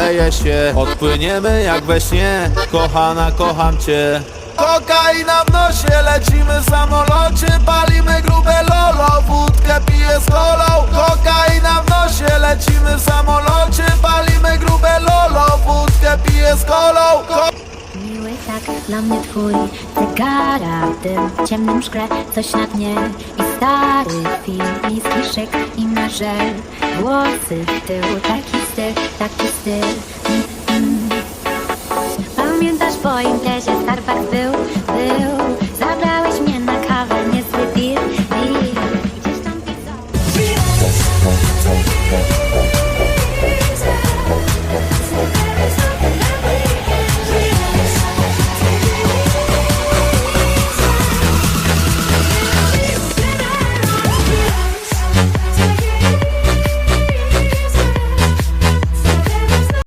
leje się. Odpłyniemy jak we śnie. Kochana, kocham cię. Kokaina w nosie, lecimy w samolocie Palimy grube lolo, wódkę piję z kolą. Kokaina w nosie, lecimy w samolocie Palimy grube lolo, wódkę piję z kolą. Ko Miły tak dla mnie twój cygara w tym ciemnym szkle Coś na dnie i stary film i skrzyk i marzel Włosy w tył, taki styl, taki styl mm, mm. Pamiętasz po imprezie Starbucks